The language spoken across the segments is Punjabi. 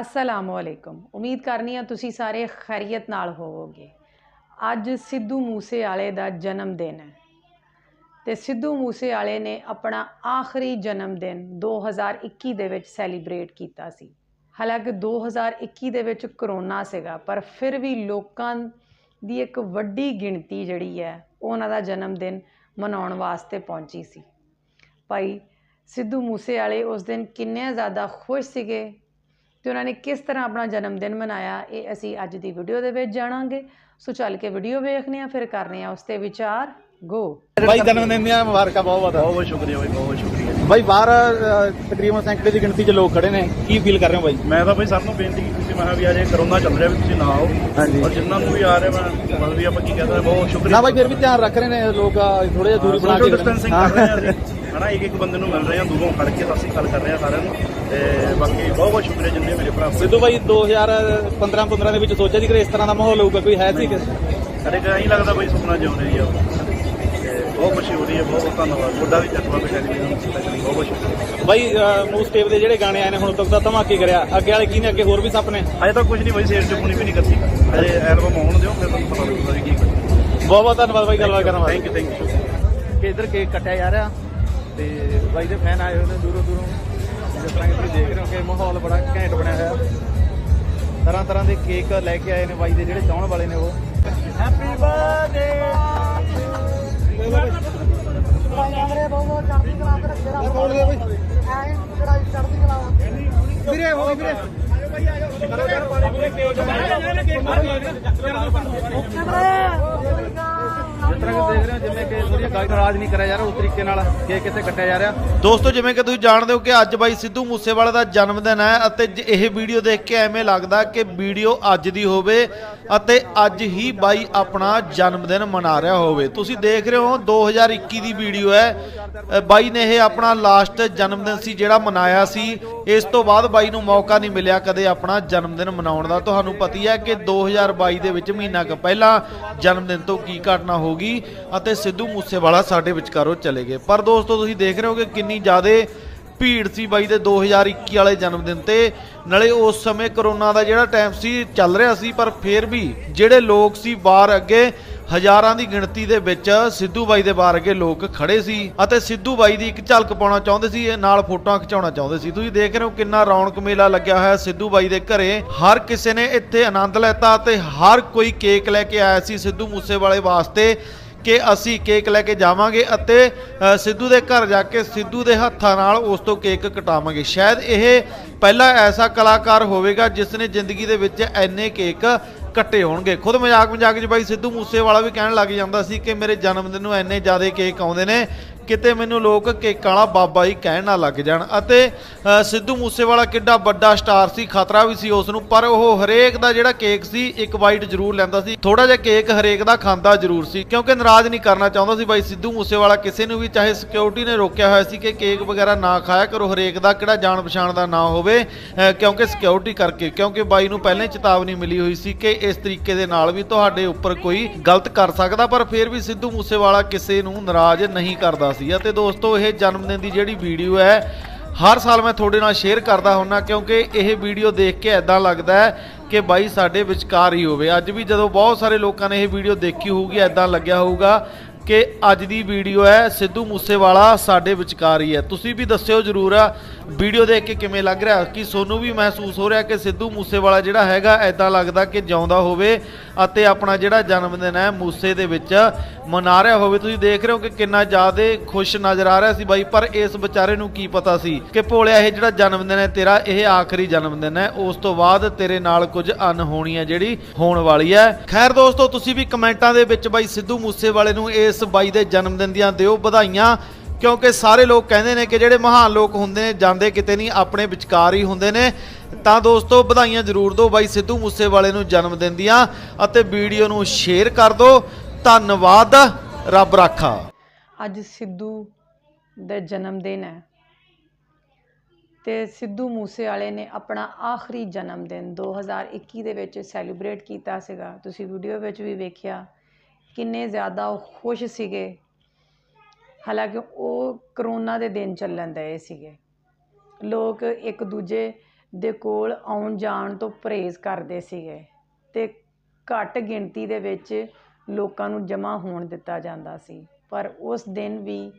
ਅਸਲਾਮੁ ਅਲੈਕੁਮ ਉਮੀਦ ਕਰਨੀ ਆ ਤੁਸੀਂ ਸਾਰੇ ਖੈਰੀਅਤ ਨਾਲ ਹੋਵੋਗੇ। ਅੱਜ ਸਿੱਧੂ ਮੂਸੇ ਵਾਲੇ ਦਾ ਜਨਮ ਦਿਨ ਹੈ। ਤੇ ਸਿੱਧੂ ਮੂਸੇ ਵਾਲੇ ਨੇ ਆਪਣਾ ਆਖਰੀ ਜਨਮ ਦਿਨ 2021 ਦੇ ਵਿੱਚ ਸੈਲੀਬ੍ਰੇਟ ਕੀਤਾ ਸੀ। ਹਾਲਾਂਕਿ 2021 ਦੇ ਵਿੱਚ ਕਰੋਨਾ ਸੀਗਾ, ਪਰ ਫਿਰ ਵੀ ਲੋਕਾਂ ਦੀ ਇੱਕ ਵੱਡੀ ਗਿਣਤੀ ਜਿਹੜੀ ਹੈ, ਉਹ ਉਹਨਾਂ ਦਾ ਜਨਮ ਦਿਨ ਮਨਾਉਣ ਵਾਸਤੇ ਪਹੁੰਚੀ ਸੀ। ਭਾਈ ਸਿੱਧੂ ਮੂਸੇ ਵਾਲੇ ਉਸ ਦਿਨ ਕਿੰਨੇ ਜ਼ਿਆਦਾ ਖੁਸ਼ ਸੀਗੇ ਤੇ ਉਹਨਾਂ ਨੇ ਕਿਸ ਤਰ੍ਹਾਂ ਆਪਣਾ ਜਨਮ ਦਿਨ ਮਨਾਇਆ ਇਹ ਅਸੀਂ ਅੱਜ ਦੀ ਵੀਡੀਓ ਦੇ ਵਿੱਚ ਜਾਣਾਂਗੇ। ਸੋ ਚੱਲ ਕੇ ਵੀਡੀਓ ਵੇਖਦੇ ਹਾਂ ਫਿਰ ਕਰਨੇ ਆ ਉਸ ਤੇ ਵਿਚਾਰ। ਗੋ ਬਾਈ ਜਨਮ ਦਿਨ ਦੀਆਂ ਮੁਬਾਰਕਾਂ ਬਹੁਤ ਬਹੁਤ। ਬਹੁਤ ਬਹੁਤ ਸ਼ੁਕਰੀਆ ਬਾਈ ਬਹੁਤ ਬਹੁਤ ਸ਼ੁਕਰੀਆ। ਬਾਈ ਬਾਹਰ ਅ, ਤਕਰੀਬਨ ਸੈਂਕੜੇ ਦੀ ਗਿਣਤੀ 'ਚ ਲੋਕ ਖੜੇ ਨੇ। ਕੀ ਫੀਲ ਕਰ ਰਹੇ ਹੋ ਬਾਈ? ਮੈਂ ਤਾਂ ਬਾਈ ਸਭ ਨੂੰ ਬੇਨਤੀ ਕੀਤੀ ਸੀ ਮੈਂ ਕਿਹਾ ਵੀ ਅਜੇ ਕਰੋਨਾ ਚੱਲ ਰਿਹਾ ਵੀ ਤੁਸੀਂ ਨਾ ਆਓ। ਹਾਂਜੀ। ਔਰ ਜਿਨ੍ਹਾਂ ਨੂੰ ਵੀ ਆ ਰਿਹਾ ਮੈਂ ਮਤਲਬ ਵੀ ਆਪਾਂ ਕੀ ਕਹਿੰਦੇ ਬਹੁਤ ਸ਼ੁਕਰੀਆ। ਨਾ ਬਾਈ ਫਿਰ ਵੀ ਧਿਆਨ ਰੱਖ ਰਹੇ ਨੇ ਲੋਕ ਥੋੜੇ ਜਿਹਾ ਦੂਰੀ ਬਣਾ ਸੋਸ਼ਲ ਕੇ ਡਿਸਟੈਂਸਿੰਗ ਕਰ ਰਹੇ ਆ ਅਸੀਂ ਹਨਾ ਇੱਕ ਇੱਕ ਬੰਦੇ ਨੂੰ ਮਿਲ ਰਹੇ ਆ ਦੂਰੋਂ ਖੜ ਕੇ ਅਸੀਂ ਗੱਲ ਕਰ ਰਹੇ ਆ ਸਾਰਿਆਂ ਨੂੰ। ਤੇ ਬਾਕੀ ਬਹੁਤ ਬਹੁਤ ਸ਼ੁਕਰੀਆ ਜਿੰਨੇ ਮੇਰੇ ਭਰਾ ਸਿੱਧੂ ਬਾਈ 2015 15 ਦੇ ਵਿੱਚ ਸੋਚਿਆ ਸੀ ਕਿ ਇਸ ਤਰ੍ਹਾਂ ਦਾ ਮਾਹੌਲ ਹੋਊਗਾ ਕੋਈ ਹੈ ਸੀ ਕਿ ਸਾਡੇ ਕਾ ਹੀ ਲੱਗਦਾ ਬਾਈ ਸੁਪਨਾ ਜਿਉਂ ਰਹੀ ਆ। ਬਹੁਤ ਖੁਸ਼ੀ ਹੋ ਰਹੀ ਹੈ ਬਹੁਤ ਬਹੁਤ ਧੰਨਵਾਦ। ਤੁਹਾਡਾ ਵੀ ਚੱਕਵਾ ਬੇਟਾ ਜੀ ਬਹੁਤ ਬਹੁਤ ਸ਼ੁਕਰੀਆ। ਬਾਈ ਮੂਸ ਟੇਪ ਦੇ ਜਿਹੜੇ ਗਾਣੇ ਆਏ ਨੇ ਹੁਣ ਤੱਕ ਤਾਂ ਧਮਾਕੇ ਕਰਿਆ। ਅੱਗੇ ਵਾਲੇ ਕੀ ਨੇ ਅੱਗੇ ਹੋਰ ਵੀ ਸੁਪਨੇ ਅਜੇ ਤਾਂ ਕੁਝ ਨਹੀਂ ਬਾਈ ਸੇਰ ਚੁੱਕਣੀ ਵੀ ਨਹੀਂ ਕਰਤੀ ਅਜੇ ਐਲਬਮ ਆਉਣ ਦਿਓ ਫਿਰ ਤੁਹਾਨੂੰ ਪਤਾ ਲੱਗੂਗਾ ਵੀ ਕੀ ਬਹੁਤ ਬਹੁਤ ਧੰਨਵਾਦ ਬਾਈ ਗੱਲਬਾਤ ਕਰਨ ਥੈਂਕ ਯੂ ਥੈਂਕ ਯੂ ਕਿ ਇਧਰ ਕੇਕ ਕੱਟਿਆ ਜਾ ਰਿਹਾ। ਤੇ ਬਾਈ ਦੇ ਫੈਨ ਆਏ ਹੋਏ ਨੇ ਦੂਰੋਂ ਦੂਰੋਂ। ਜਿਸ ਤਰ੍ਹਾਂ ਕਿ ਤੁਸੀਂ ਦੇਖ ਰਹੇ ਹੋ ਕਿ ਮਾਹੌਲ ਬੜਾ ਘੈਂਟ ਬਣਿਆ ਹੋਇਆ। ਤਰ੍ਹਾਂ ਤਰ੍ਹਾਂ ਦੇ ਕੇਕ ਲੈ ਕੇ ਆਏ ਨੇ ਬਾਈ ਦੇ ਜਿਹੜੇ ਚਾਹਣ ਵਾਲੇ ਨੇ ਉਹ। ਹੈਪੀ ਬਰਥਡੇ ਵੀਰੇ ਹੋ ਗਈ ਵੀਰੇ। ਜਿਸ ਤਰ੍ਹਾਂ ਕਿ ਦੇਖ ਰਹੇ ਹੋ, ਜਿਵੇਂ ਕਿ ਥੋੜੀ ਗਾਈਡ ਰਾਜ ਨਹੀਂ ਕਰਿਆ ਜਾ ਰਿਹਾ, ਉਸ ਤਰੀਕੇ ਨਾਲ ਕੇਕ ਕਿੱਥੇ ਕੱਟਿਆ ਜਾ ਰਿਹਾ। ਦੋਸਤੋ, ਜਿਵੇਂ ਕਿ ਤੁਸੀਂ ਜਾਣਦੇ ਹੋ ਕਿ ਅੱਜ ਬਾਈ ਸਿੱਧੂ ਮੂਸੇਵਾਲੇ ਦਾ ਜਨਮ ਦਿਨ ਹੈ ਅਤੇ ਇਹ ਵੀਡੀਓ ਦੇਖ ਕੇ ਐਵੇਂ ਲੱਗਦਾ ਕਿ ਵੀਡੀਓ ਅੱਜ ਦੀ ਹੋਵੇ ਅਤੇ ਅੱਜ ਹੀ ਬਾਈ ਆਪਣਾ ਜਨਮ ਦਿਨ ਮਨਾ ਰਿਹਾ ਹੋਵੇ। ਤੁਸੀਂ ਦੇਖ ਰਹੇ ਹੋ 2021 ਦੀ ਵੀਡੀਓ ਹੈ। ਬਾਈ ਨੇ ਇਹ ਆਪਣਾ ਲਾਸਟ ਜਨਮ ਦਿਨ ਸੀ ਜਿਹੜਾ ਮਨਾਇਆ ਸੀ। ਇਸ ਤੋਂ ਬਾਅਦ ਬਾਈ ਨੂੰ ਮੌਕਾ ਨਹੀਂ ਮਿਲਿਆ ਕਦੇ ਆਪਣਾ ਜਨਮ ਦਿਨ ਮਨਾਉਣ ਦਾ। ਤੁਹਾਨੂੰ ਪਤੀ ਹੈ ਕਿ 2022 ਦੇ ਵਿੱਚ ਮਹੀਨਾ ਕੁ ਪਹਿਲਾਂ ਜਨਮ ਦਿਨ ਤੋਂ ਕੀ ਘਟਨਾ ਹੋ ਗਈ ਅਤੇ ਸਿੱਧੂ ਮੂਸੇਵਾਲਾ ਸਾਡੇ ਵਿਚਕਾਰੋਂ ਚਲੇ ਗਏ। ਪਰ ਦੋਸਤੋ, ਤੁਸੀਂ ਦੇਖ ਰਹੇ ਹੋ ਕਿ ਕਿੰਨੀ ਜ਼ਿਆਦਾ ਭੀੜ ਸੀ ਬਾਈ ਦੇ 2021 ਵਾਲੇ ਜਨਮ ਦਿਨ ਤੇ। ਨਾਲੇ ਉਸ ਸਮੇਂ ਕਰੋਨਾ ਦਾ ਜਿਹੜਾ ਟਾਈਮ ਸੀ, ਚੱਲ ਰਿਹਾ ਸੀ, ਪਰ ਫਿਰ ਵੀ ਜਿਹੜੇ ਲੋਕ ਸੀ ਬਾਹਰ ਅੱਗੇ, ਹਜ਼ਾਰਾਂ ਦੀ ਗਿਣਤੀ ਦੇ ਵਿੱਚ ਸਿੱਧੂ ਬਾਈ ਦੇ ਬਾਹਰ ਅੱਗੇ ਲੋਕ ਖੜੇ ਸੀ ਅਤੇ ਸਿੱਧੂ ਬਾਈ ਦੀ ਇੱਕ ਝਲਕ ਪਾਉਣਾ ਚਾਹੁੰਦੇ ਸੀ, ਇਹ ਨਾਲ ਫੋਟੋਆਂ ਖਿਚਾਉਣਾ ਚਾਹੁੰਦੇ ਸੀ। ਤੁਸੀਂ ਦੇਖ ਰਹੇ ਹੋ ਕਿੰਨਾ ਰੌਣਕ ਮੇਲਾ ਲੱਗਿਆ ਹੋਇਆ ਸਿੱਧੂ ਬਾਈ ਦੇ ਘਰੇ। ਹਰ ਕਿਸੇ ਨੇ ਇੱਥੇ ਆਨੰਦ ਲੈਤਾ ਤੇ ਹਰ ਕੋਈ ਕੇਕ ਲੈ ਕੇ ਆਇਆ ਸੀ ਸਿੱਧੂ ਮੂਸੇਵਾਲੇ ਵਾਸਤੇ। ਕਿ ਅਸੀਂ ਕੇਕ ਲੈ ਕੇ ਜਾਵਾਂਗੇ ਅਤੇ ਸਿੱਧੂ ਦੇ ਘਰ ਜਾ ਕੇ ਸਿੱਧੂ ਦੇ ਹੱਥਾਂ ਨਾਲ ਉਸ ਤੋਂ ਕੇਕ ਕਟਾਵਾਂਗੇ। ਸ਼ਾਇਦ ਇਹ ਪਹਿਲਾ ਐਸਾ ਕਲਾਕਾਰ ਹੋਵੇਗਾ ਜਿਸ ਨੇ ਜ਼ਿੰਦਗੀ ਦੇ ਵਿੱਚ ਐਨੇ ਕੇਕ ਕੱਟੇ ਹੋਣਗੇ। ਖੁਦ ਮਜ਼ਾਕ ਮਜ਼ਾਕ 'ਚ ਬਾਈ ਸਿੱਧੂ ਮੂਸੇਵਾਲਾ ਵੀ ਕਹਿਣ ਲੱਗ ਜਾਂਦਾ ਸੀ ਕਿ ਮੇਰੇ ਜਨਮ ਦਿਨ ਨੂੰ ਐਨੇ ਜ਼ਿਆਦਾ ਕੇਕ ਆਉਂਦੇ ਨੇ ਕਿਤੇ ਮੈਨੂੰ ਲੋਕ ਕੇਕਾਂ ਵਾਲਾ ਬਾਬਾ ਹੀ ਕਹਿਣ ਨਾ ਲੱਗ ਜਾਣ। ਅਤੇ ਸਿੱਧੂ ਮੂਸੇਵਾਲਾ ਕਿੱਡਾ ਵੱਡਾ ਸਟਾਰ ਸੀ, ਖਤਰਾ ਵੀ ਸੀ ਉਸ ਨੂੰ, ਪਰ ਉਹ ਹਰੇਕ ਦਾ ਜਿਹੜਾ ਕੇਕ ਸੀ, ਇੱਕ ਵਾਈਟ ਜ਼ਰੂਰ ਲੈਂਦਾ ਸੀ। ਥੋੜਾ ਜਿਹਾ ਕੇਕ ਹਰੇਕ ਦਾ ਖਾਂਦਾ ਜ਼ਰੂਰ ਸੀ, ਕਿਉਂਕਿ ਨਾਰਾਜ਼ ਨਹੀਂ ਕਰਨਾ ਚਾਹੁੰਦਾ ਸੀ। ਬਾਈ ਸਿੱਧੂ ਮੂਸੇਵਾਲਾ ਕਿਸੇ ਨੂੰ ਵੀ, ਚਾਹੇ ਸਿਕਿਉਰਿਟੀ ਨੇ ਰੋਕਿਆ ਹੋਇਆ ਸੀ ਕਿ ਕੇਕ ਵਗੈਰਾ ਨਾ ਖਾਇਆ ਕਰੋ, ਹਰੇਕ ਦਾ ਕਿਹੜਾ ਜਾਣ ਪਛਾਣ ਦਾ ਨਾ ਹੋਵੇ ਕਿਉਂਕਿ ਸਿਕਿਉਰਿਟੀ ਕਰਕੇ। ਕਿਉਂਕਿ ਬਾਈ ਨੂੰ ਪਹਿਲਾਂ ਹੀ ਚੇਤਾਵਨੀ ਮਿਲੀ ਹੋਈ ਸੀ ਕਿ ਇਸ ਤਰੀਕੇ ਦੇ ਨਾਲ ਵੀ ਤੁਹਾਡੇ ਉੱਪਰ ਕੋਈ ਗਲਤ ਕਰ ਸਕਦਾ, ਪਰ ਫਿਰ ਵੀ ਸਿੱਧੂ ਮੂਸੇਵਾਲਾ ਕਿਸੇ ਨੂੰ ਨਾਰਾਜ਼ ਨਹੀਂ ਕਰਦਾ ਸੀ। ਅਤੇ ਦੋਸਤੋ, ਇਹ ਜਨਮ ਦਿਨ ਦੀ ਜਿਹੜੀ ਵੀਡੀਓ ਹੈ, ਹਰ ਸਾਲ ਮੈਂ ਤੁਹਾਡੇ ਨਾਲ ਸ਼ੇਅਰ ਕਰਦਾ ਹੁੰਨਾ, ਕਿਉਂਕਿ ਇਹ ਵੀਡੀਓ ਦੇਖ ਕੇ ਐਦਾਂ ਲੱਗਦਾ ਹੈ ਕਿ ਬਾਈ ਸਾਡੇ ਵਿਚਕਾਰ ਹੀ ਹੋਵੇ। ਅੱਜ ਵੀ ਜਦੋਂ ਬਹੁਤ ਸਾਰੇ ਲੋਕਾਂ ਨੇ ਇਹ ਵੀਡੀਓ ਦੇਖੀ ਹੋਊਗੀ ਐਦਾਂ ਲੱਗਿਆ ਹੋਊਗਾ ਕਿ ਅੱਜ ਦੀ ਵੀਡੀਓ ਹੈ ਸਿੱਧੂ ਮੂਸੇਵਾਲਾ ਸਾਡੇ ਵਿਚਕਾਰ ਹੀ ਹੈ। ਤੁਸੀਂ ਵੀ ਦੱਸਿਓ ਜਰੂਰ ਆ ਵੀਡੀਓ ਦੇਖ ਕੇ ਕਿਵੇਂ ਲੱਗ ਰਿਹਾ? ਕਿ ਸੋਨੂੰ ਵੀ ਮਹਿਸੂਸ ਹੋ ਰਿਹਾ ਕਿ ਸਿੱਧੂ ਮੂਸੇਵਾਲਾ ਜਿਹੜਾ ਹੈਗਾ ਐਦਾਂ ਲੱਗਦਾ ਕਿ ਜਿਉਂਦਾ ਹੋਵੇ ਅਤੇ ਆਪਣਾ ਜਿਹੜਾ ਜਨਮ ਦਿਨ ਹੈ ਮੂਸੇ ਦੇ ਵਿੱਚ ਮਨਾ ਰਿਹਾ ਹੋਵੇ? ਤੁਸੀਂ ਦੇਖ ਰਹੇ ਹੋ ਕਿ ਕਿੰਨਾ ਜ਼ਿਆਦਾ ਖੁਸ਼ ਨਜ਼ਰ ਆ ਰਿਹਾ ਸੀ ਬਾਈ, ਪਰ ਇਸ ਵਿਚਾਰੇ ਨੂੰ ਕੀ ਪਤਾ ਸੀ ਕਿ ਭੋਲਿਆ ਇਹ ਜਿਹੜਾ ਜਨਮ ਦਿਨ ਹੈ ਤੇਰਾ, ਇਹ ਆਖਰੀ ਜਨਮ ਦਿਨ ਹੈ। ਉਸ ਤੋਂ ਬਾਅਦ ਤੇਰੇ ਨਾਲ ਕੁਝ ਅਨਹੋਣੀ ਹੈ ਜਿਹੜੀ ਹੋਣ ਵਾਲੀ ਹੈ। ਖੈਰ ਦੋਸਤੋ, ਤੁਸੀਂ ਵੀ ਕਮੈਂਟਾਂ ਦੇ ਵਿੱਚ ਬਾਈ ਸਿੱਧੂ ਮੂਸੇਵਾਲੇ ਨੂੰ ਇਸ ਬਾਈ ਦੇ ਜਨਮ ਦਿਨ ਦੀਆਂ ਦਿਓ ਵਧਾਈਆਂ। ਕਿਉਂਕਿ ਸਾਰੇ ਲੋਕ ਕਹਿੰਦੇ ਨੇ ਕਿ ਜਿਹੜੇ ਮਹਾਨ ਲੋਕ ਹੁੰਦੇ ਨੇ, ਜਾਂਦੇ ਕਿਤੇ ਨਹੀਂ, ਆਪਣੇ ਵਿਚਕਾਰ ਹੀ ਹੁੰਦੇ ਨੇ। ਤਾਂ ਦੋਸਤੋ, ਵਧਾਈਆਂ ਜ਼ਰੂਰ ਦਿਓ ਬਾਈ ਸਿੱਧੂ ਮੂਸੇਵਾਲੇ ਨੂੰ ਜਨਮ ਦਿਨ ਦੀਆਂ ਅਤੇ ਵੀਡੀਓ ਨੂੰ ਸ਼ੇਅਰ ਕਰ ਦਿਓ। ਧੰਨਵਾਦ, ਰੱਬ ਰਾਖਾ। ਅੱਜ ਸਿੱਧੂ ਦਾ ਜਨਮ ਦਿਨ ਹੈ ਤੇ ਸਿੱਧੂ ਮੂਸੇਵਾਲੇ ਨੇ ਆਪਣਾ ਆਖਰੀ ਜਨਮ ਦਿਨ 2021 ਦੇ ਵਿੱਚ ਸੈਲੀਬ੍ਰੇਟ ਕੀਤਾ ਸੀਗਾ। ਤੁਸੀਂ ਵੀਡੀਓ ਵਿੱਚ ਵੀ ਵੇਖਿਆ ਕਿੰਨੇ ਜ਼ਿਆਦਾ ਉਹ ਖੁਸ਼ ਸੀਗੇ ਹਾਲਾਂਕਿ ਉਹ ਕਰੋਨਾ ਦੇ ਦਿਨ ਚੱਲਣ ਦਏ ਸੀਗੇ। ਲੋਕ ਇੱਕ ਦੂਜੇ ਦੇ ਕੋਲ ਆਉਣ ਜਾਣ ਤੋਂ ਪਰਹੇਜ਼ ਕਰਦੇ ਸੀਗੇ ਅਤੇ ਘੱਟ ਗਿਣਤੀ ਦੇ ਵਿੱਚ ਲੋਕਾਂ ਨੂੰ ਜਮ੍ਹਾਂ ਹੋਣ ਦਿੱਤਾ ਜਾਂਦਾ ਸੀ। ਪਰ ਉਸ ਦਿਨ ਵੀ,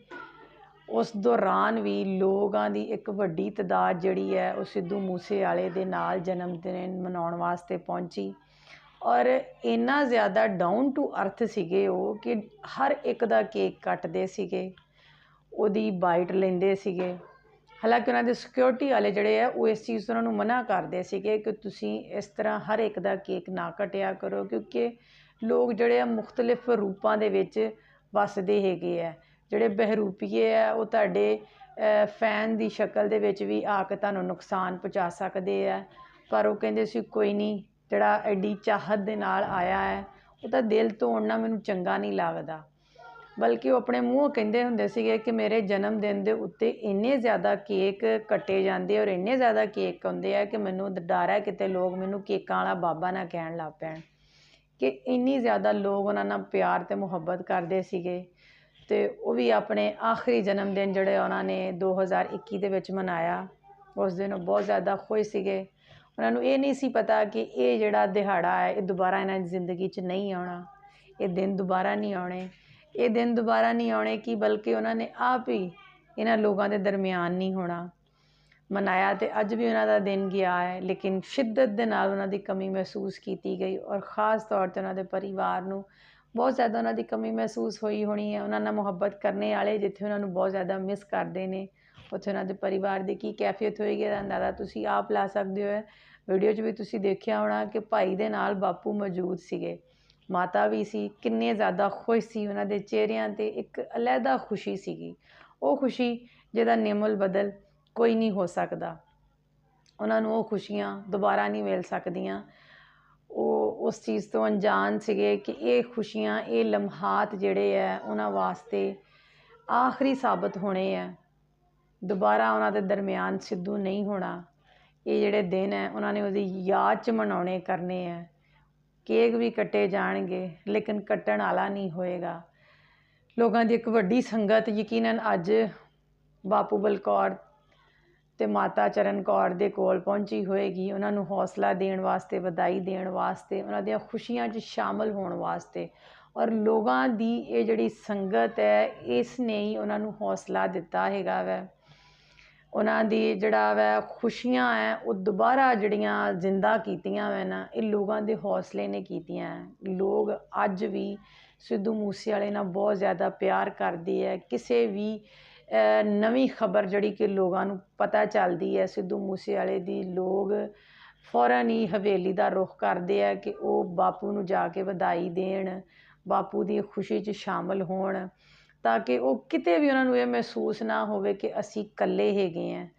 ਉਸ ਦੌਰਾਨ ਵੀ ਲੋਕਾਂ ਦੀ ਇੱਕ ਵੱਡੀ ਤਾਦਾਦ ਜਿਹੜੀ ਹੈ ਉਹ ਸਿੱਧੂ ਮੂਸੇਵਾਲੇ ਦੇ ਨਾਲ ਜਨਮ ਦਿਨ ਮਨਾਉਣ ਵਾਸਤੇ ਪਹੁੰਚੀ। ਔਰ ਇੰਨਾ ਜ਼ਿਆਦਾ ਡਾਊਨ ਟੂ ਅਰਥ ਸੀਗੇ ਉਹ ਕਿ ਹਰ ਇੱਕ ਦਾ ਕੇਕ ਕੱਟਦੇ ਸੀਗੇ, ਉਹਦੀ ਬਾਈਟ ਲੈਂਦੇ ਸੀਗੇ। ਹਾਲਾਂਕਿ ਉਹਨਾਂ ਦੇ ਸਿਕਿਉਰਿਟੀ ਵਾਲੇ ਜਿਹੜੇ ਆ, ਉਹ ਇਸ ਚੀਜ਼ ਤੋਂ ਉਹਨਾਂ ਨੂੰ ਮਨਾ ਕਰਦੇ ਸੀਗੇ ਕਿ ਤੁਸੀਂ ਇਸ ਤਰ੍ਹਾਂ ਹਰ ਇੱਕ ਦਾ ਕੇਕ ਨਾ ਕਟਿਆ ਕਰੋ, ਕਿਉਂਕਿ ਲੋਕ ਜਿਹੜੇ ਆ ਮੁxtਲਿਫ ਰੂਪਾਂ ਦੇ ਵਿੱਚ ਵੱਸਦੇ ਹੈਗੇ ਆ। ਜਿਹੜੇ ਬਹਿਰੂਪੀਏ ਆ, ਉਹ ਤੁਹਾਡੇ ਫੈਨ ਦੀ ਸ਼ਕਲ ਦੇ ਵਿੱਚ ਵੀ ਆ ਕੇ ਤੁਹਾਨੂੰ ਨੁਕਸਾਨ ਪਹੁੰਚਾ ਸਕਦੇ ਆ। ਪਰ ਉਹ ਕਹਿੰਦੇ ਸੀ, ਕੋਈ ਨਹੀਂ ਜਿਹੜਾ ਐਡੀ ਚਾਹਤ ਦੇ ਨਾਲ ਆਇਆ ਹੈ, ਉਹ ਤਾਂ ਦਿਲ ਤੋੜਨਾ ਮੈਨੂੰ ਚੰਗਾ ਨਹੀਂ ਲੱਗਦਾ। ਬਲਕਿ ਉਹ ਆਪਣੇ ਮੂੰਹੋਂ ਕਹਿੰਦੇ ਹੁੰਦੇ ਸੀਗੇ ਕਿ ਮੇਰੇ ਜਨਮ ਦਿਨ ਦੇ ਉੱਤੇ ਇੰਨੇ ਜ਼ਿਆਦਾ ਕੇਕ ਕੱਟੇ ਜਾਂਦੇ ਔਰ ਇੰਨੇ ਜ਼ਿਆਦਾ ਕੇਕ ਆਉਂਦੇ ਆ ਕਿ ਮੈਨੂੰ ਡਰ ਹੈ ਕਿਤੇ ਲੋਕ ਮੈਨੂੰ ਕੇਕਾਂ ਵਾਲਾ ਬਾਬਾ ਨਾ ਕਹਿਣ ਲੱਗ ਪੈਣ। ਕਿ ਇੰਨੀ ਜ਼ਿਆਦਾ ਲੋਕ ਉਹਨਾਂ ਨਾਲ ਪਿਆਰ ਅਤੇ ਮੁਹੱਬਤ ਕਰਦੇ ਸੀਗੇ ਅਤੇ ਉਹ ਵੀ ਆਪਣੇ ਆਖਰੀ ਜਨਮ ਦਿਨ ਜਿਹੜੇ ਉਹਨਾਂ ਨੇ 2021 ਦੇ ਵਿੱਚ ਮਨਾਇਆ, ਉਸ ਦਿਨ ਉਹ ਬਹੁਤ ਜ਼ਿਆਦਾ ਖੁਸ਼ ਸੀਗੇ। ਉਹਨਾਂ ਨੂੰ ਇਹ ਨਹੀਂ ਸੀ ਪਤਾ ਕਿ ਇਹ ਜਿਹੜਾ ਦਿਹਾੜਾ ਹੈ, ਇਹ ਦੁਬਾਰਾ ਇਹਨਾਂ ਦੀ ਜ਼ਿੰਦਗੀ 'ਚ ਨਹੀਂ ਆਉਣਾ। ਇਹ ਦਿਨ ਦੁਬਾਰਾ ਨਹੀਂ ਆਉਣੇ। ਇਹ ਦਿਨ ਦੁਬਾਰਾ ਨਹੀਂ ਆਉਣੇ ਕਿ ਬਲਕਿ ਉਹਨਾਂ ਨੇ ਆਪ ਹੀ ਇਹਨਾਂ ਲੋਕਾਂ ਦੇ ਦਰਮਿਆਨ ਨਹੀਂ ਹੋਣਾ। ਮਨਾਇਆ ਤੇ ਅੱਜ ਵੀ ਉਹਨਾਂ ਦਾ ਦਿਨ ਗਿਆ ਹੈ, ਲੇਕਿਨ ਸ਼ਿੱਦਤ ਦੇ ਨਾਲ ਉਹਨਾਂ ਦੀ ਕਮੀ ਮਹਿਸੂਸ ਕੀਤੀ ਗਈ ਔਰ ਖ਼ਾਸ ਤੌਰ ਤੇ ਉਹਨਾਂ ਦੇ ਪਰਿਵਾਰ ਨੂੰ ਬਹੁਤ ਜ਼ਿਆਦਾ ਉਹਨਾਂ ਦੀ ਕਮੀ ਮਹਿਸੂਸ ਹੋਈ ਹੋਣੀ ਹੈ। ਉਹਨਾਂ ਨਾਲ ਮੁਹੱਬਤ ਕਰਨੇ ਵਾਲੇ ਜਿੱਥੇ ਉਹਨਾਂ ਨੂੰ ਬਹੁਤ ਜ਼ਿਆਦਾ ਮਿਸ ਕਰਦੇ ਨੇ। ਉੱਥੇ ਉਹਨਾਂ ਦੇ ਪਰਿਵਾਰ ਦੀ ਕੀ ਕੈਫੀਅਤ ਹੋਏਗੀ, ਇਹਦਾ ਅੰਦਾਜ਼ਾ ਤੁਸੀਂ ਆਪ ਲਾ ਸਕਦੇ ਹੋ। ਵੀਡੀਓ 'ਚ ਵੀ ਤੁਸੀਂ ਦੇਖਿਆ ਹੋਣਾ ਕਿ ਭਾਈ ਦੇ ਨਾਲ ਬਾਪੂ ਮੌਜੂਦ ਸੀਗੇ। ਮਾਤਾ ਵੀ ਸੀ, ਕਿੰਨੇ ਜ਼ਿਆਦਾ ਖੁਸ਼ ਸੀ ਉਹਨਾਂ ਦੇ ਚਿਹਰਿਆਂ ਤੇ, ਇੱਕ ਅਲੱਗਾ ਖੁਸ਼ੀ ਸੀਗੀ। ਉਹ ਖੁਸ਼ੀ ਜਿਹਦਾ ਨਿਮਲ ਬਦਲ ਕੋਈ ਨਹੀਂ ਹੋ ਸਕਦਾ। ਉਹਨਾਂ ਨੂੰ ਉਹ ਖੁਸ਼ੀਆਂ ਦੁਬਾਰਾ ਨਹੀਂ ਮਿਲ ਸਕਦੀਆਂ। ਉਹ ਉਸ ਚੀਜ਼ ਤੋਂ ਅਣਜਾਣ ਸੀਗੇ ਕਿ ਇਹ ਖੁਸ਼ੀਆਂ, ਇਹ ਲਮਹਾਤ ਜਿਹੜੇ ਆ, ਉਹਨਾਂ ਵਾਸਤੇ ਆਖਰੀ ਸਾਬਤ ਹੋਣੇ ਆ। ਦੁਬਾਰਾ ਉਹਨਾਂ ਦੇ ਦਰਮਿਆਨ ਸਿੱਧੂ ਨਹੀਂ ਹੋਣਾ। ਇਹ ਜਿਹੜੇ ਦਿਨ ਹੈ, ਉਹਨਾਂ ਨੇ ਉਹਦੀ ਯਾਦ 'ਚ ਮਨਾਉਣੇ ਕਰਨੇ ਹੈ। ਕੇਕ ਵੀ ਕੱਟੇ ਜਾਣਗੇ, ਲੇਕਿਨ ਕੱਟਣ ਵਾਲਾ ਨਹੀਂ ਹੋਏਗਾ। ਲੋਕਾਂ ਦੀ ਇੱਕ ਵੱਡੀ ਸੰਗਤ ਯਕੀਨਨ ਅੱਜ ਬਾਪੂ ਬਲਕੌਰ ਤੇ ਮਾਤਾ ਚਰਨ ਕੌਰ ਦੇ ਕੋਲ ਪਹੁੰਚੀ ਹੋਏਗੀ। ਉਹਨਾਂ ਨੂੰ ਹੌਸਲਾ ਦੇਣ ਵਾਸਤੇ, ਵਧਾਈ ਦੇਣ ਵਾਸਤੇ, ਉਹਨਾਂ ਦੀਆਂ ਖੁਸ਼ੀਆਂ 'ਚ ਸ਼ਾਮਲ ਹੋਣ ਵਾਸਤੇ। ਔਰ ਲੋਕਾਂ ਦੀ ਇਹ ਜਿਹੜੀ ਸੰਗਤ ਹੈ, ਇਸ ਨੇ ਹੀ ਉਹਨਾਂ ਨੂੰ ਹੌਸਲਾ ਦਿੱਤਾ ਹੈਗਾ ਵੈ। ਉਹਨਾਂ ਦੀ ਜਿਹੜਾ ਵੈ ਖੁਸ਼ੀਆਂ ਹੈ ਉਹ ਦੁਬਾਰਾ ਜਿਹੜੀਆਂ ਜ਼ਿੰਦਾ ਕੀਤੀਆਂ ਵੈ ਨਾ, ਇਹ ਲੋਕਾਂ ਦੇ ਹੌਸਲੇ ਨੇ ਕੀਤੀਆਂ ਹੈ। ਲੋਕ ਅੱਜ ਵੀ ਸਿੱਧੂ ਮੂਸੇਵਾਲੇ ਨਾਲ ਬਹੁਤ ਜ਼ਿਆਦਾ ਪਿਆਰ ਕਰਦੇ ਹੈ ਕਿਸੇ ਵੀ ਨਵੀਂ ਖਬਰ ਜਿਹੜੀ ਕਿ ਲੋਕਾਂ ਨੂੰ ਪਤਾ ਚੱਲਦੀ ਹੈ ਸਿੱਧੂ ਮੂਸੇਵਾਲੇ ਦੀ ਲੋਕ ਫੌਰਨ ਹੀ ਹਵੇਲੀ ਦਾ ਰੁਖ ਕਰਦੇ ਹੈ ਕਿ ਉਹ ਬਾਪੂ ਨੂੰ ਜਾ ਕੇ ਵਧਾਈ ਦੇਣ, ਬਾਪੂ ਦੀ ਖੁਸ਼ੀ 'ਚ ਸ਼ਾਮਲ ਹੋਣ ਤਾਂ ਕਿ ਉਹ ਕਿਤੇ ਵੀ ਉਹਨਾਂ ਨੂੰ ਇਹ ਮਹਿਸੂਸ ਨਾ ਹੋਵੇ ਕਿ ਅਸੀਂ ਇਕੱਲੇ ਹੈਗੇ ਹੈ।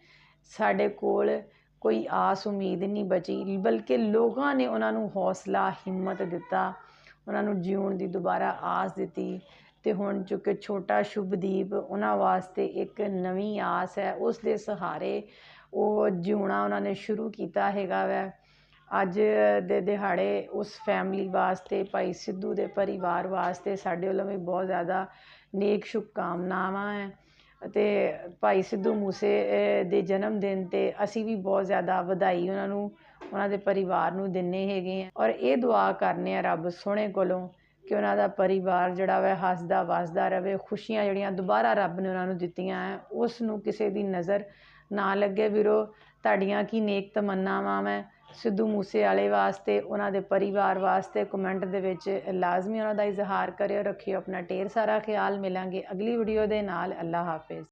ਸਾਡੇ ਕੋਲ ਕੋਈ ਆਸ ਉਮੀਦ ਨਹੀਂ ਬਚੀ, ਬਲਕਿ ਲੋਕਾਂ ਨੇ ਉਹਨਾਂ ਨੂੰ ਹੌਸਲਾ, ਹਿੰਮਤ ਦਿੱਤਾ, ਉਹਨਾਂ ਨੂੰ ਜਿਉਣ ਦੀ ਦੁਬਾਰਾ ਆਸ ਦਿੱਤੀ। ਅਤੇ ਹੁਣ ਚੁੱਕੇ ਛੋਟਾ ਸ਼ੁਭਦੀਪ ਉਹਨਾਂ ਵਾਸਤੇ ਇੱਕ ਨਵੀਂ ਆਸ ਹੈ। ਉਸ ਦੇ ਸਹਾਰੇ ਉਹ ਜਿਉਣਾ ਉਹਨਾਂ ਨੇ ਸ਼ੁਰੂ ਕੀਤਾ ਹੈਗਾ ਵੈ। ਅੱਜ ਦੇ ਦਿਹਾੜੇ ਉਸ ਫੈਮਿਲੀ ਵਾਸਤੇ, ਭਾਈ ਸਿੱਧੂ ਦੇ ਪਰਿਵਾਰ ਵਾਸਤੇ ਸਾਡੇ ਵੱਲੋਂ ਵੀ ਬਹੁਤ ਜ਼ਿਆਦਾ ਨੇਕ ਸ਼ੁਭਕਾਮਨਾਵਾਂ ਹੈ। ਅਤੇ ਭਾਈ ਸਿੱਧੂ ਮੂਸੇ ਦੇ ਜਨਮ ਦਿਨ ਤੇ ਅਸੀਂ ਵੀ ਬਹੁਤ ਜ਼ਿਆਦਾ ਵਧਾਈ ਉਹਨਾਂ ਨੂੰ, ਉਹਨਾਂ ਦੇ ਪਰਿਵਾਰ ਨੂੰ ਦਿੰਦੇ ਹੈਗੇ ਆ ਔਰ ਇਹ ਦੁਆ ਕਰਨੇ ਆ ਰੱਬ ਸੋਹਣੇ ਕੋਲੋਂ ਕਿ ਉਹਨਾਂ ਦਾ ਪਰਿਵਾਰ ਜਿਹੜਾ ਵੈ ਹੱਸਦਾ, ਵਸਦਾ ਰਵੇ ਖੁਸ਼ੀਆਂ ਜਿਹੜੀਆਂ ਦੁਬਾਰਾ ਰੱਬ ਨੇ ਉਹਨਾਂ ਨੂੰ ਦਿੱਤੀਆਂ ਹੈ, ਉਸ ਨੂੰ ਕਿਸੇ ਦੀ ਨਜ਼ਰ ਨਾ ਲੱਗੇ। ਵੀਰੋ, ਤੁਹਾਡੀਆਂ ਕੀ ਨੇਕ ਤਮੰਨਾਵਾਂ ਮੈਂ ਸਿੱਧੂ ਮੂਸੇਵਾਲੇ ਵਾਸਤੇ, ਉਹਨਾਂ ਦੇ ਪਰਿਵਾਰ ਵਾਸਤੇ ਕਮੈਂਟ ਦੇ ਵਿੱਚ ਲਾਜ਼ਮੀ ਉਹਨਾਂ ਦਾ ਇਜ਼ਹਾਰ ਕਰਿਓ, ਰੱਖਿਓ ਆਪਣਾ ਢੇਰ ਸਾਰਾ ਖਿਆਲ, ਮਿਲਾਂਗੇ ਅਗਲੀ ਵੀਡੀਓ ਦੇ ਨਾਲ ਅੱਲਾ ਹਾਫਿਜ਼।